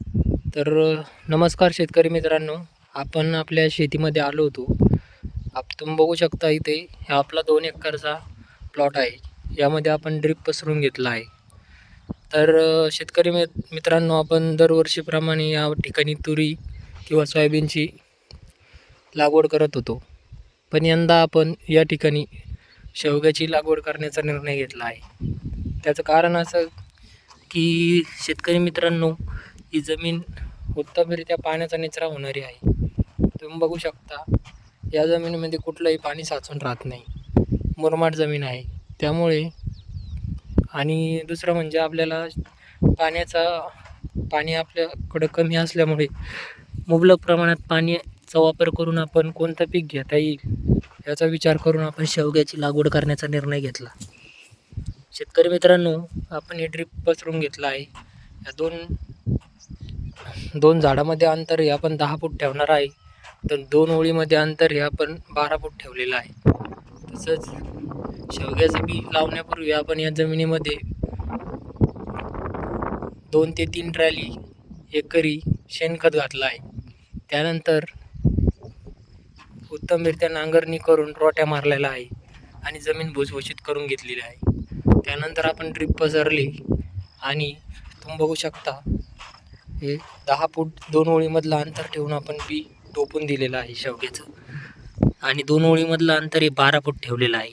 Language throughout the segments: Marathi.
तर नमस्कार शेतकरी मित्रांनो. आपण आपल्या शेतीमध्ये आलो होतो. आप तुम्ही बघू शकता इथे हा आपला दोन एकरचा प्लॉट आहे. यामध्ये आपण ड्रीप पसरून घेतला आहे. तर शेतकरी मि मित्रांनो आपण दरवर्षीप्रमाणे या ठिकाणी तुरी किंवा सोयाबीनची लागवड करत होतो. पण यंदा आपण या ठिकाणी शेवग्याची लागवड करण्याचा निर्णय घेतला आहे. त्याचं कारण असं की शेतकरी मित्रांनो ही जमीन उत्तमरित्या पाण्याचा निचरा होणारी आहे. तुम्ही बघू शकता या जमिनीमध्ये कुठलंही पाणी साचून राहत नाही. मुरमाड जमीन आहे. त्यामुळे आणि दुसरं म्हणजे आपल्याला पाण्याचा पाणी आपल्याकडं कमी असल्यामुळे मुबलक प्रमाणात पाण्याचा वापर करून आपण कोणतं पीक घेता येईल याचा विचार करून आपण शेवग्याची लागवड करण्याचा निर्णय घेतला. शेतकरी मित्रांनो आपण हे ड्रीप पसरून घेतला आहे. या दोन दोन झाडामध्ये अंतर हे आपण दहा फूट ठेवणार आहे. तर दोन ओळीमध्ये अंतर हे आपण बारा फूट ठेवलेलं आहे. तसंच शेवग्याचं बी लावण्यापूर्वी आपण या जमिनीमध्ये दोन ते तीन ट्रॅली एकरी शेणखत घातलं आहे. त्यानंतर उत्तमरित्या नांगरणी करून रोट्या मारलेल्या आहे आणि जमीन भुसभुशीत करून घेतलेली आहे. त्यानंतर आपण ड्रीप पसरली आणि तुम्ही बघू शकता हे दहा फूट दोन ओळीमधलं अंतर ठेवून आपण बी टोपून दिलेलं आहे शेवग्याचं. आणि दोन ओळीमधलं अंतर हे बारा फूट ठेवलेलं आहे.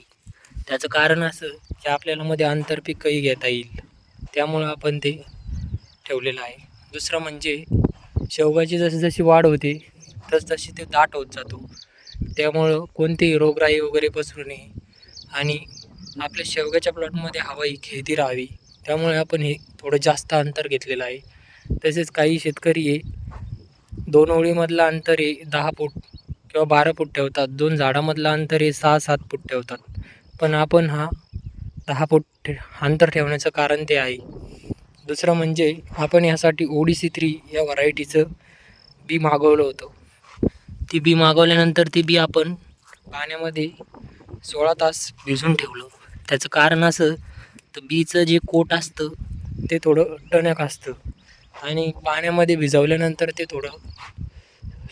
त्याचं कारण असं की आपल्याला मध्ये आंतरपीकही घेता येईल. त्यामुळं आपण ते ठेवलेलं आहे. दुसरं म्हणजे शेवगाची जशी जशी वाढ होते तस तशी ते दाट होत जातो. त्यामुळं कोणतीही रोगराई वगैरे पसरू नये. आणि आपल्या शेवग्याच्या प्लॉटमध्ये हवा ही खेळती राहावी. त्यामुळे आपण हे थोडं जास्त अंतर घेतलेलं आहे. तसेच काही शेतकरी दोन ओळीमधलं अंतर हे दहा फूट किंवा बारा फूट ठेवतात. दोन झाडामधलं अंतर हे सहा सात फूट ठेवतात. पण आपण हा दहा फूट ठे- अंतर ठेवण्याचं कारण ते आहे. दुसरं म्हणजे आपण यासाठी ओडिसी थ्री या व्हरायटीचं बी मागवलं होतं. ती बी मागवल्यानंतर ती बी आपण पाण्यामध्ये सोळा तास भिजून ठेवलं. त्याचं कारण असं तर बीचं जे कोट असतं ते थोडं टणक असतं. आणि पाण्यामध्ये भिजवल्यानंतर ते थोडं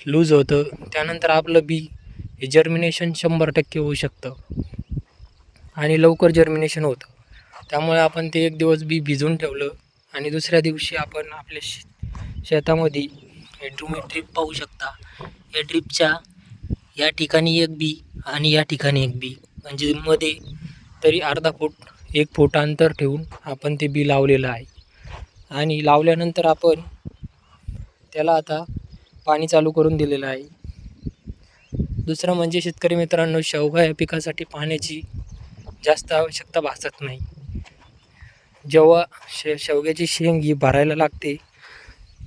लूज होतं. त्यानंतर आपलं बी हे जर्मिनेशन शंभर टक्के होऊ शकतं. आणि लवकर जर्मिनेशन होतं. त्यामुळे आपण ते एक दिवस बी भिजून ठेवलं आणि दुसऱ्या दिवशी आपण आपल्या शे शेतामध्ये हे तुम्ही ड्रीप पाहू शकता. या ड्रीपच्या या ठिकाणी एक बी आणि या ठिकाणी एक बी म्हणजे मध्ये तरी अर्धा फूट एक फूट अंतर ठेवून आपण ते बी लावलेलं आहे. आणि लावल्यानंतर आपण त्याला आता पाणी चालू करून दिलेलं आहे. दुसरं म्हणजे शेतकरी मित्रांनो शेवगा या पिकासाठी पाण्याची जास्त आवश्यकता भासत नाही. जेव्हा शे शेवग्याची शेंग ही भरायला लागते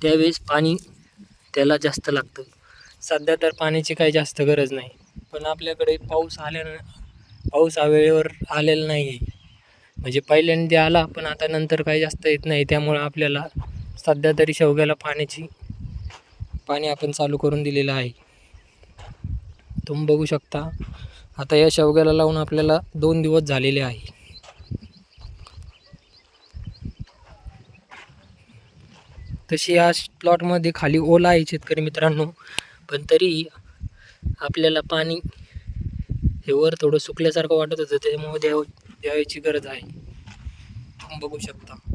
त्यावेळेस पाणी त्याला जास्त लागतं. सध्या तर पाण्याची काही जास्त गरज नाही. पण आपल्याकडे पाऊस आल्यानं पाऊस हा वेळेवर आलेला नाही आहे म्हणजे पहिल्यांदा आला पण आता नंतर काही जास्त येत नाही. त्यामुळं आपल्याला सध्या तरी शेवग्याला पाण्याची पाणी आपण चालू करून दिलेलं आहे. तुम्ही बघू शकता आता या शेवग्याला लावून आपल्याला दोन दिवस झालेले आहे. तशी या प्लॉटमध्ये खाली ओला आहे शेतकरी मित्रांनो पण तरी आपल्याला पाणी हे वर थोडं सुकल्यासारखं वाटत होतं त्याच्यामुळे द्याव द्यावायची गरज आहे. तुम्ही बघू शकता.